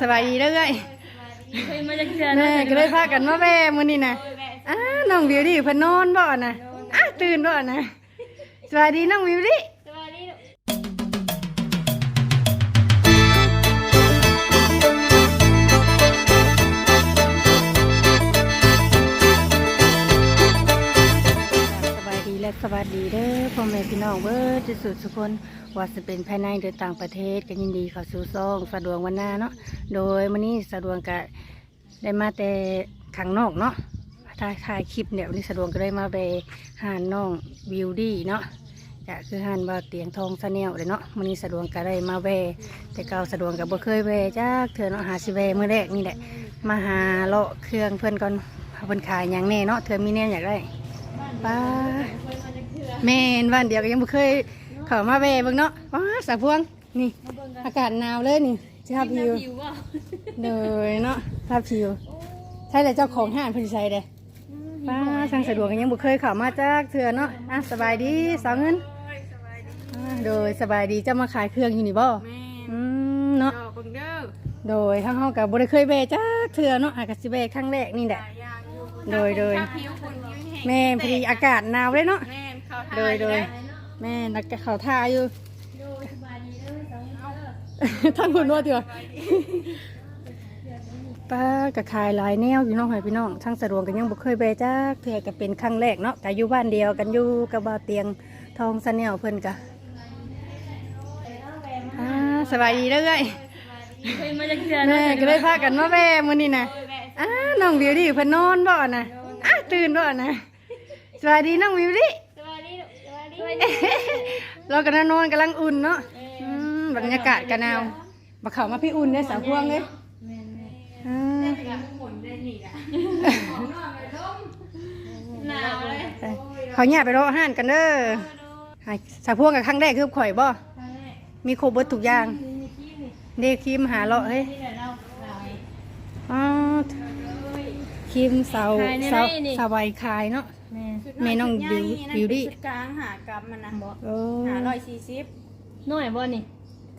สบายดีเด้อเอ้ยเคยมาจากเดือนแม่ก็เลยพากันมาแว่มื้อนี้นะอ้าน้องวิวดิเพิ่นนอนบ่น่ะอ้าตื่นบ่น่ะสวัสดีน้องวิวดิสวัสดี และสวัสดีเด้อพ่อแม่พี่น้องเบิดที่สุดทุกคนว่าจะเป็นภายในหรือต่างประเทศก็ยินดีเข้าสู่ซองสะดวกวันหน้าเนาะโดยมื้อนี้สะดวกก็ได้มาแต่ข้างนอกเนาะถ่ายถ่ายคลิปเนี่ยวันนี้สะดวกก็ได้มาไปหานน้องวิวดี้เนาะก็คือหันว่าเตียงทองซะแนวเลยเนาะมันนี้สะดวกก็ได้มาแวแต่เก่าสะดวกก็บ่เคยแวจ้าเถื่อเนาะหาสิแวมื้อแรกนี่แหละมาหาเลาะเครื่องเพื่อนก่อนเพิ่อนขายหยังแน่เนาะเถื่อมีแน่อยากได้ป้า แม่นบ้านเดียวก็ยังบ่เคยเข้ามาแวเบิ่งเนาะว้าสาวพวงนี่อากาศหนาวเลยนี่สิภาพผิวผิวว่าเลยเนาะภาพผิวใช่แต่เจ้าของห้างเพิ่นสิใช้เด้ป้าทางสะดวกก็ยังบ่เคยเข้ามาจ้าเถื่อเนาะอะสบายดีสาวเงินอ่าโดยสบายดีจะมาขายเครื่องอยู่นี่บ่แม่อืมเนาะดอกเบิ่งเด้อโดยทั้งเฮากับบ่ได้เคยแบกจ้าเทื่อเนาะอากาศสิแบกครั้งแรกนี่แหละ หลายอย่างอยู่ โดยโดย ถ้าผิวคนผิวแห้งแม่พอดีอากาศหนาวเลยเนาะ แม่นเขาทาโดยโดย ได้แม่นักเขาท่าอยู่โดยสบายดีเด้อสองเด้อท่านคุณว่าเถื่อป้าก็ขายหลายแนวอยู่เน้องหอยพี่น้องทั้งสะดวกกันยังบ่เคยแบกจ้าเทื่อก็เป็นครั้งแรกเนาะแต่อยู่บ้านเดียวกันอยู่กับบ่าวเตียงทองสะแนวเพิ่นก็อ่าสบายดีเด้อเอ้ยเคยมาจากเดือนแม่ก็เลยพากันมาแว่มื้อนี้นะอ้า น้องวิวดิเพิ่นนอนบ่น่ะอ้าตื่นบ่น่ะสวัสดีน้องวิวดิสวัสดีลูกสวัสดีสวัสดีเรากำลังนอนกำลังอุ่นเนาะอืมบรรยากาศก็หนาวบ่เข้ามาพี่อุ่นเด้อสาวพวงเด้แม่แม่อ่าหนาวเลยไปเขาแย่ไปรออาหารกันเด้อให้สาวพวงกับครั้งแรกคือข่อยบ่มีครบเบิดทุกอย่างเด็กครีมหาเลาะเฮ้ยนี่แหละเราหลายอ๋อ ครีมเสาขายในเสาไร่นี่ เสาใบคายเนาะแม่แม่น้องบิวบิวดี้ชุดกลางหากรรมมันนะโอ้หาร้อยสี่สิบน้อยบ่นี่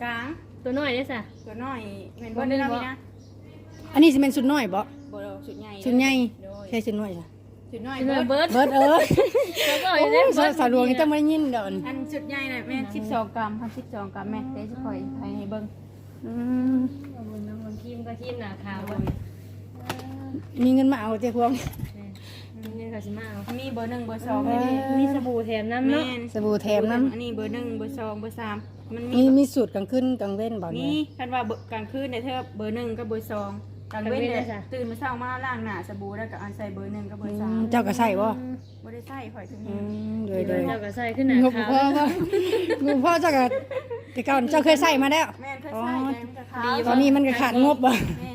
กลางตัวน้อยเด้อจ้ะตัวน้อยเป็นบ่บ่มีได้บ่ นะอันนี้สิเป็นสุดน้อยบ่บ่ดอกชุดใหญ่ชุดใหญ่โดยใช่ชุดน้อยจ้ะชุดน้อยตัวน้อยเบิดเบิร์ดเบิดเอ้ยแล้วก็โอ้อีกเด้อเบิร์ดสาวหลวงนี่จะไม่ได้ยินเดอนอันชุดใหญ่น่ะแม่สิบสองกรัมพันสิบสองกรัมแม่เดี๋ยวจะคอยให้ให้เบิ่งอืม เอาบุญน้ำมันครีมก็ครีมหนาขาวบ่ มีเงินมาเอาเจ้าพวง นี่เขาสิมาเอามีเบอร์หนึ่งเบอร์สองเออ มีสบู่แถมน้ำแม่เนาะนสบู่แถมน้อันนี้เบอร์หนึ่งเบอร์สองเบอร์สามมันำมีมีมีสูตรกลางคืนกลางเว้นบ่มีเนี่ยคันว่าเบอร์กลางคืนเนี่ยเธอเบอร์หนึ่งกับเบอร์สองกลางเว้นเนี่ยตื่นมาเช้ามาล้างหน้าสบู่แล้วก็อันใส่เบอร์หนึ่งกับเบอร์สามเจ้าก็ใส่บ่บ่ได้ใส่ข่อยถึงอืนี้มโดยโดยเจ้าก็ใส่ขึ้นหนางบขาวพ่อบ่งบพ่อเจ้าก็แต่ก่อนเจ้าเคยใส่มาแล้วแม่นเคยใส่แต่มันจะขาวตอนนี้มันก็ขาดงบบ่แม่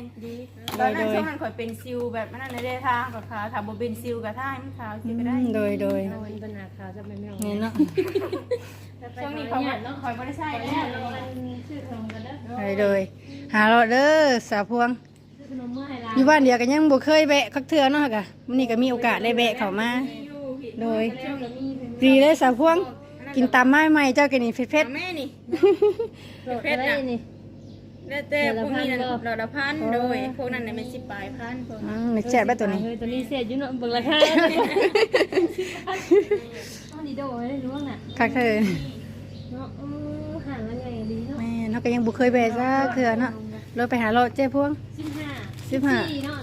นดีตอนนั้นช่วงนั้นข่อยเป็นซิลแบบนั้นในเดทากับขาวถ้าบ่เป็นซิลกับท่าให้มันขาวสิก็ได้โดยโดยมีปัญหาขาวจะไม่ไม่นี่เนาะช่วงนี้ข่อยบ่ข่อยบ่ได้ใส่แล้วชื่อขนมกันเด้อโดยโดยหาเราะเด้อสาวพวง ชื่อขนมเมื่อไหร่ล่ะอยู่บ้านเดียวกันยังบ่เคยแวะคักเทื่อเนาะค่ะมื้อนี้ก็มีโอกาสได้แวะเข้ามา โดยดีเลยสาวพวง กินตามไม้ใหม่เจ้ากินนี่เผ็ดแม่นี่เพชรได้นี่ แล้วแต่พวกนี้น่ะดอกละพันโดย พวกนั้นน่ะเป็นสิบปลายพันพวกๆอืนั้นมนึกแซ่บแบบตัวนี้ เฮ้ยตัวนี้เสียอยู่เนาะเบิ่งราคาอันนี้โดไม่ได้รู้น่ะคักเทื่อเนาะเออหันแล้วไงดีเนาะแม่เฮาก็ยังบ่เคยแวะซักเทื่อเนาะเราไปหาเราะเจ้พวงสิบห้า15เนาะ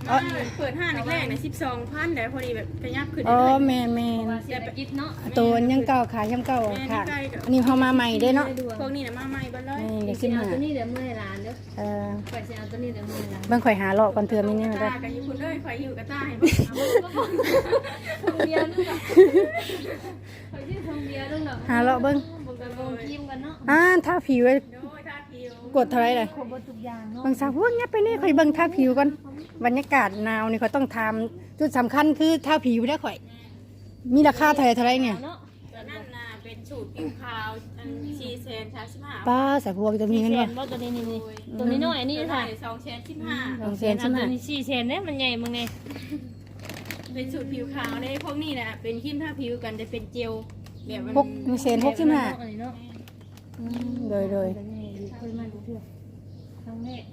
14อ๋อเปิดห้างแรกๆน่ะ12,000แต่พอดีแบบขยับขึ้นอ๋อเรื่อยแม่แม่นเสียไปกิดเนาะตัวอันยังเก่าขายยังเก่าค่ะอันนี้เขามาใหม่เด้เนาะๆพวกนี้น่ะมาใหม่เบิดเลยนี่เด็กสิสิเอามาตัวนี้เดี๋ยวเมื่อร้านเด้อเออไปสิเอาตัวนี้เดี๋ยวเมื่อร้านบางข่อยหาเลาะก่อนเทื่อมีนี่มาตาได้กับอยู่คุณเอ้ยข่อยอยู่กับตาให้เบิ่งเอาทงเบียร์นึงเหรอไปที่ทงเบียร์นึงเหรอหาเลาะเบิ่งบอกกันวงทีมกันเนาะอ่าทาผิวไว้โดยทาผิว กดเท่าไหรเลยครบหมดทุกอย่างเนาะบางสาวพวกเนี้ยไปนี่ข่อยเบิ่งทาผิวก่อนบรรยากาศหนาวนี่ข่อยต้องทำจุดสำคัญคือทาผิวได้อข่อย มีราคาเท่าไหรเท่าไหรเนี่ยเนาะตัวนั้นน่ะเป็นสูตรผิวขาวอัน4เซน35ป้าสาวพวกจะมีเงินเซบ่นบ่ตัวนี้นี่นี่ตัวนี้น้อยนี่ตัวค่ะนี้2เซน15สองแสนใช่ไหมตัวนี้สี่เซนเนี่ยมันใหญ่มึงไงเป็นสูตรผิวขาวได้พวกนี้น่ะเป็นครีมทาผิวกันจะเป็นเจลแบบมันหกมีเศษหกใช่ไหมอันนี้เนาะโดยโดย เคยมาดูเถอะทรั้งแรก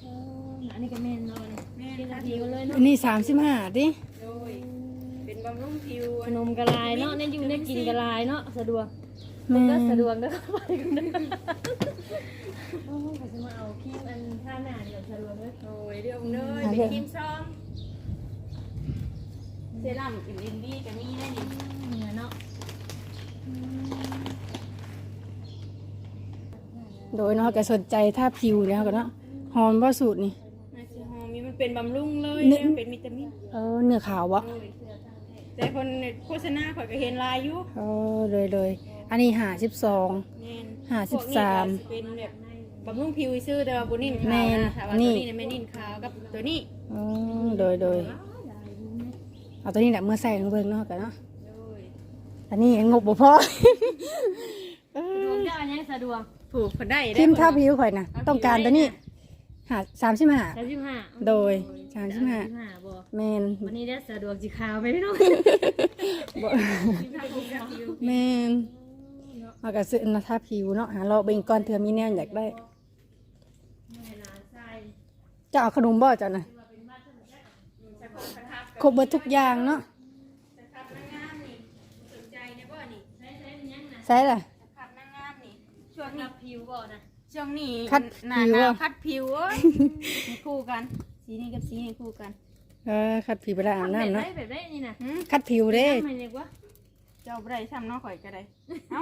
เอออันนี้ก็แม่นเนาะนี่แม่กินนนาทีก็เลยเนาะอันนี้สามสิบห้าดิโดยเป็นบำรุงผิวขนมกะลายเนาะเนี่ยอยู่ในกินกะลายเนาะสะดวกแม่มันก็สะดวกเด้อไปกันเด้อโอ้ยเขาจะมาเอาครีมอันท่าหน้าเดี๋ยวสะดวกเลยโอ้ยเรื่องเลยเป็นครีมซองเซรั่มอิมอินดี้ก็มีได้นี่ เนี่ยเนาะ โดยเนาะก็สนใจถ้าผิวเนี่ยก็เนาะหอมบ่สูตรนี่นาซีฮอมีมันเป็นบำรุงเลยเนี่ยเนี่ยเป็นวิตามินเออเนื้อขาววะโดยแต่คนโฆษณาข่อยก็เห็นลายอยู่เออเลยเลยอันนี้หาสิบสองแม่นห้าสิบสาม พวกนี้ก็สิเป็นแบบบำรุงผิวซื่อแต่ว่าบุนิ่นแม่ขาวนนะถ้าว่านี่ตัวนี้เนี่ยไม่นิ่นขาวกับตัวนี้อ๋อโดยโดยเอาตัวนี้แหละเมื่อใส่ลงเบิ่งเนาะกันเนาะโดยอันนี้งบบ่พอเอสะดวอกจะอันนี้สะดวก ผูกคนได้ครีมทาผิวข่อยนะต้องการตัวนี้หาสามสิบห้า สามสิบห้าโดยสามสิบห้าห้าบ่แมนวันนี้ได้สะดวกจีขาวไปพี่น้องบ่ครีมทาผิวกับผิวแมนเอากระซื้อมาทาผิวเนาะหาเราเบิ่งก่อนเถื่อมีแนวอยากได้ จะเอาขนมบ่เจ้าน่ะครบเบิดทุกอย่างเนาะสครับนางงามนี่สนใจเนี่ยบ่นี่ใช่ล่ะสครับนางงามนี่ช่วงนี้รั บผิวก่อนนะช่วงนี้คัดหนาผิว หนาวอะคัดผิวเอ้ยให้คู่กัน สีนี้กับสีนี้คู่กันเออคัดผิวไปแล้วอาบน้ำเนาะแบบแบบได้นี่นะหืมคัดผิวเด้ ทำไมเนี่ยกว่าเจ้าบ่ได้ซ้ำเนาะข่อยก็ได้ เอ้า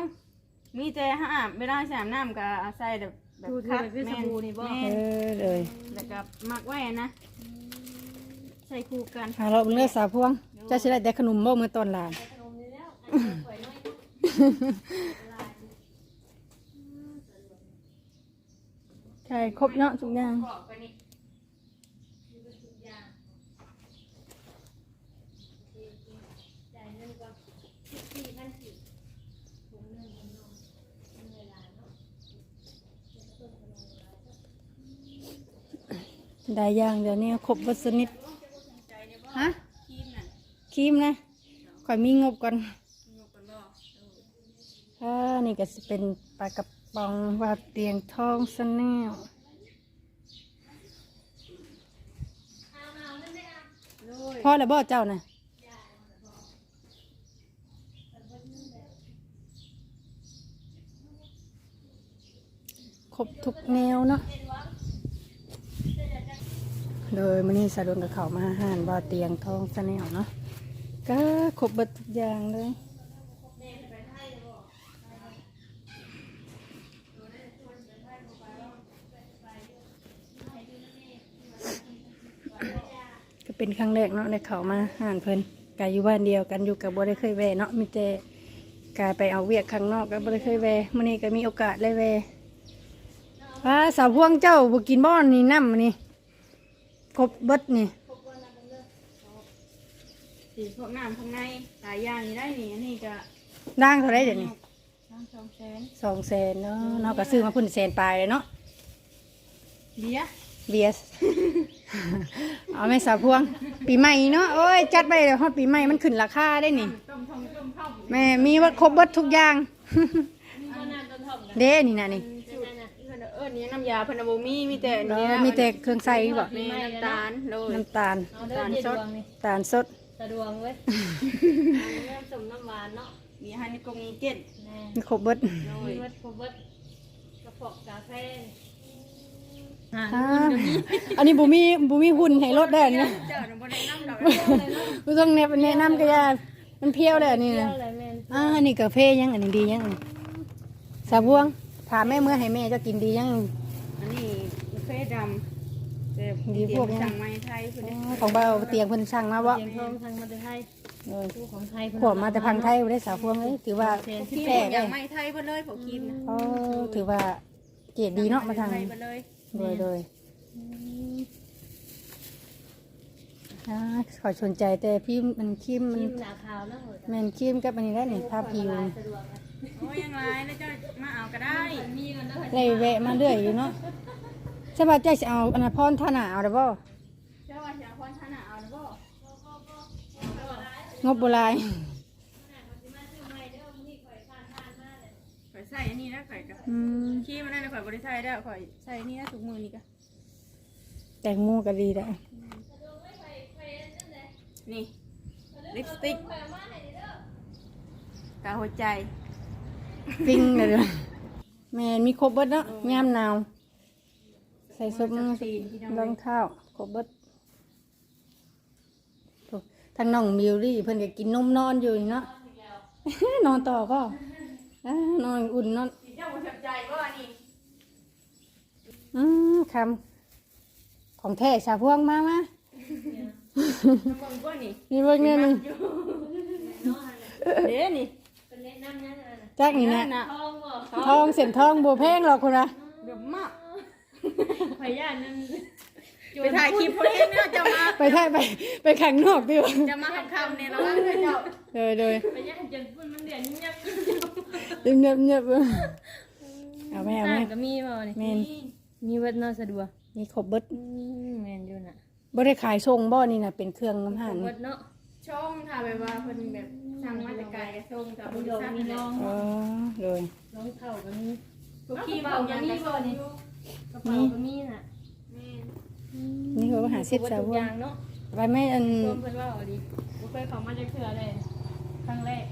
มีแต่ห้าอาบเวลาสามน้ำก็เอาใส่แบบแบบดูคัดแบบคือสแม่นบู่นี่บ่แม่เอนอเลยแล้วก็มักไว้นะใส่คู่กันหาเราเบิ่งเลือสาวพวงเจ้าสิได้แต่ขนมบ่เมื่อตอนหลาน ขนมนี่แล้วอันนี้สวยน้อยนะ ใช่ครบเนาะทุกอย่างบอกกันนี่จ่ายเงินก่อนสี่พันสี่ถุงหนึ่งมันนมมันเวลาเนาะได้อย่างเดี๋ยวนี้ครบวัสนิดฮะครีมน่ะครีมนะข่อยมีงบก่อนยกกันบ่อ่านี่ก็จะเป็นปลากระ ป๋องวาดเตียงทองสแนลโดยพ่อแล้วบ่เจ้าน่ะครบทุกแนวเนาะโดยมันนี้สะดวกกับเขามาอาหารบ่อเตียงทองสแนลเนาะก็ครบเบิดทุกอย่างเลย เป็นครั้งแรกเนาะได้เขามาห่านเพิ่นกายอยู่บ้านเดียวกันอยู่กับบ่ได้เคยแวะเนาะมีแต่กายไปเอาเวียกข้างนอกก็บ่ได้เคยแวะมื้อนี้ก็มีโอกาสได้แวะว่าสาวพวงเจ้าบ่กินบ่นี่น้ำนี่ครบเบิดนี่สีพวกน้ำข้างในหลายอย่างนี่ได้นี่อันนี้ก็ด่างเท่าไรเดี๋ยวนี้น้ำสองแสนสองแสนเนาะเนาะก็ซื้อมาพุ่นแสนปลายเลยเนาะเบียร์เบียส เอาไหม่สาวพวง ปีใหม่เนาะโอ้ยจัดไปเดี๋ยวฮอดปีใหม่มันขึ้นราคาได้นี่ต้มทองต้มข้าวแม่มีวัดครบเบิดทุกอย่างมีคนนานต้นหอมกันเด้นี่นะนี่สูตรเพิ่นเอิ้นนี่น้ำยาเพิ่นเอาบ่มีมีแต่อันเอนี้อนะมีแต่เครื่องใส่บ่มีน้ำตาลโรยน้ำตาลเอาเด้อเจ็ดดวงนี่ตาลสดสะดวกเว้ยเริ่มสมน้ำหวานเนาะมีฮันนี่กงเก็ตแน่มีครบเบิดโรมียวัดครบวัดกระเพาะกาแฟ อ่าอ่าอันนี้บุมีบุมีหุ่นให้รถได้อันนี่เจ้าน่ะบ่ได้น้ำดอกบ่ต้องแนะแนะนำก็ยามันเพี้ยวเลยอันนี้เที่ยนะวอะไรแม่นอ่าอันนี้กาแฟยังอันนี้ดียังอันนี้สาบวงถามแม่เมื่อให้แม่เจะกินดียัง อันนี้กาแฟดำแต่ดีพวกนี้สั่งมาไทยเพิ่นอ๋เด้อของเบาเตียงเพิ่นสั่งมาบ่เสียงทองทางมาแต่ไทยโดยผู้ของไทยขวบมาแต่พังไทยบ่ได้สาวพวงเอ้ยถือว่าเสียงที่ที่แพแท้งอได้ย่างไม้ไทยเพิ่นเลยพวกครีมนะอ๋อถือว่าเกรดดีเนาะมาทาง ไทยนี้เพิ่นเลย โดยโดยอ่าขอสนใจแต่พี่มันครีมมันยิ้มหนาขาวแล้วเหรอแมนครีมกับอันนี้ได้นี่ทาผิวสะดวกนะโอ้ยยังไงแล้วเจ้ามาเอาก็ได้มีกันด้วยได้แวะมาเรื่อยอยู่เนาะใช่ป่ะเจ๊จะเอาอันนนพรท่าหนาเอาได้บ่เจ้าว่าจะเอาพรท่านน่ะเอาหรือบ่งบโบราณ ข่อย สใส่อันนี้นะข่อยกับอืมขี้มันนั่นนะข่อยบริใส่ได้ข่อยใส่อันนี้นะถุงมือนี่ก็แตงโมก็ดีได้นี่ลิปสติกกาหัวใจปิ้งเลยเด้อแม่นมีครบเบิดเนาะยามหนาว ใส่ซุปตีนพี่น้องรองเท้าครบเบิดโถ่ทางน้องมิวรี่เพิ่นก็กินนมนอนอยู่นี่เนาะ นอนต่อก็ นอนอุ่นนอนสีเจ้าหัวใจก็อันนี้อืมคำของแท้ชาพวงมามาน้ำมันก็นี่นี่เบิ่งเนี่ยนี่เด้นี่เป็นแนะนำนั่นน่ะจักนี่นะนะทองบ่ทองเส้นทองบัวแพงหรอกคุณนะเดี๋ยวมากขอยย่านนั่น ไปถ่ายคลิปพวกนี้เนี่ยจะมาไปถ่ายไปไปขังนอกดิวจะมาคำๆเนี่ยนะว่าเจ้าเลยเลยขอยย่านจนพุ่นมันเดือนยับเงียบเงียบเงียบเอาแม่เอาสร้าแม่งก็มีบ่นี่แม่นมีเบิดเนาะสะดวกมีครบเบิดอืมแม่นอยู่น่ะบ่ได้ขายทรงบ่นี่นะเป็นเครื่องน้ำห่านเบิดเนาะช่องค่ะแบบว่าเพิ่นแบบสั่งมาแต่ไกลกระส่งจากบริษัทมีน้องอ๋อเลยน้องเท่าก็มีพวกขี้เบายังมีบ่นี่กระเป๋าก็มีน่ะ แม่นี่เขาหาซิปเบิดสาวทุกพวองย่างเนาะไปไม่อันรวมเพิ่นว่าเอาดิบ่เคยเข้ามาจักเทื่อเลยครั้งแรก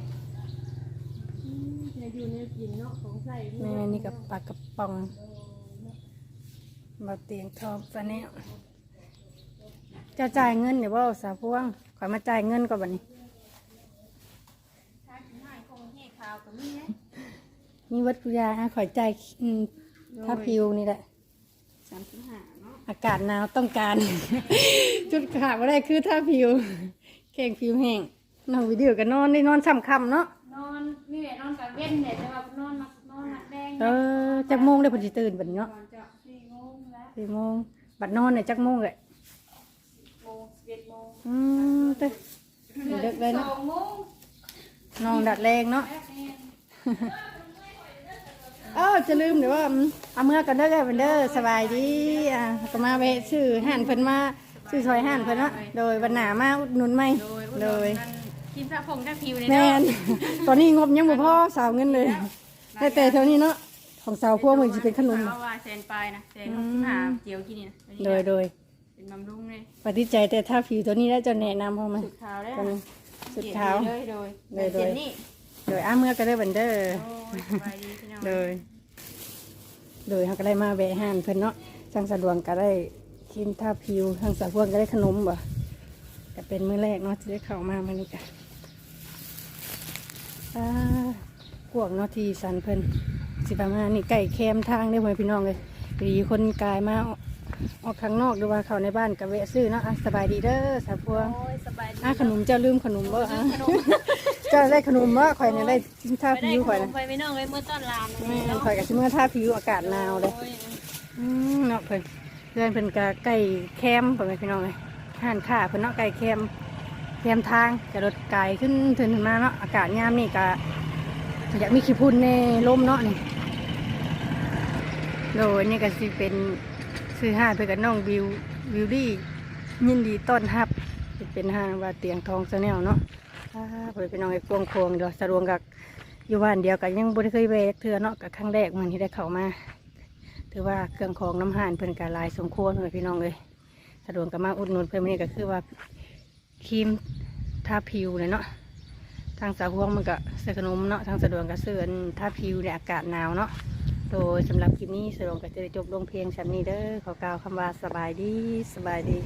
อืมเนี่ยอยู่เนี่ยกินเนาะของใส่แม่นี่กับปลากระป๋องมาเตียงทองซะแนวจะจ่ายเงินเดี๋ยวว่าสาวพวงขอยมาจ่ายเงินก่อนบัดนี้ถ้ากินหายคงเฮ็ดข่าวก็มีนะนี่วัดกุยาอะขอยจ่ายอืมถ้าพิวนี่แหละสามสิบห้าเนาะ อากาศหนาวต้องการ จุดขาดว่าได้คือถ้าผิวแข่งผิวแห้งนอนวิดีโอกันนอนได้นอนซ้ำคำเนาะนอนมีแม่นอนกลางเว้นเนี่ยแต่ว่านอนมักนอนมักแดงเออจักโมงได้พอดีตื่นบัดนี้เนาะก่อนจะสี่โมงแล้วสี่โมงบัดนอนเนี่ยจักโมงเลยโมงสิบเอ็ดโมงอืมเต้เด็กเลยสเนาะองโมงนอนดัดแรงเนาะแม่แม่เอ้าจะลืมเดี๋ยวว่าอืมเอาเมื่อกันเด้อเด้อเด้อสบายดีอะก็มาเวะชื่อห่านเพิ่นมาชื่อซอยห่านเพิ่นเนาะโดยวันหนามาอุดหนุนไหมโดยโดยกินพระพงษ์ถ้าผิวเนี่ยแมเนาะน ตอนนี้งบยังบ่พอสาวเงินเลยแต่แต่เท่านี้เนาะของสาวพวกมันจะเป็นขนมเพราะว่าแซนปลายนะแซนหกสิบห้าเจียวกินนี่นะอันนี้โดยโดยเป็นบำรุงเลยปฏิใจแต่ถ้าผิวตัวนี้แล้วจะแนะนำพอไหมสุดขาวได้ตัวนี้สุดขาวเลยโดยโดยโดย เจนนี่ โดยอ้าเมื่อก็ได้บันเดอร์โอ้ยสบายดีพี่น้องโดย โดยเขาก็ได้มาแวะห้านเพิ่นเนาะทางสะดวกก็ได้กินท่าผิวทางสาวพวกก็ได้ขนมบ่ก็เป็นมื้อแรกเนาะที่ได้เข้ามามื้อนี้ก็อ่ากวงเนาะที่สันเพิ่นสิประมาณนี่ไก่แคมทางได้อพ่อแม่พี่น้องเลยดีคนกายมาออกข้างนอกหรือว่าเข้าในบ้านก็แวะซื้อเนาะอะสบายดีเด้อสาวพวงโอ้ยสบายดีอะขนมเจ้าลืมขนมบ่อะ เจ้าได้ขนมบ่ข่อยเนี่ยได้ท่าไปได้ผิวขข่อยนนะมไปไม่น้องเลยเมื่อต้นรามแม่ข่อยกับชิเมื่อท่าผิวอากาศหนาวเลยโอ้ยอืมเนาะเพิ่นเพื่อนเพิ่นกะไก่แคมเพิ่นพี่น้องเลยห่านข้าเพิ่นเนาะไก่แคมแคมทางจะรถไก่ขึ้นถึงมาเนาะอากาศยามนี่กะอยากมีขี้พุ่นในลมเนาะนี่โดยนี่ก็สิเป็นซื้อห้านเพื่อกับน้องวิววิวดี้ยินดีต้อนรับสิเป็นห้างว่าเตียงทองซะแนวเนาะ อ่าเพิ่นพี่น้องไอ้กวงควงเดี๋ยวสะดวกกับอยู่บ้านเดียวกันยังบ่ได้เคยแวะเทือเนาะกับครั้งแรกมันที่ได้เข้ามา ถือว่าเครื่องของน้ำห่านเพิ่อนกาลายสมควรเลยพี่น้องเลยสะดวกกับมาอุดหนุนเพิ่อนี้ก็คือว่าครีมทาผิวเนี่ยเนาะทางสาวพวงมันก็ใส่ขนมเนาะทางสะดวกก็เสื้อนทาผิวในอากาศหนาวเนาะโดยสำหรับคลิปนี้สะดวกก็จะจบลงเพียงชั้นนี้เด้อขอกล่าวคำว่าสบายดีสบายดี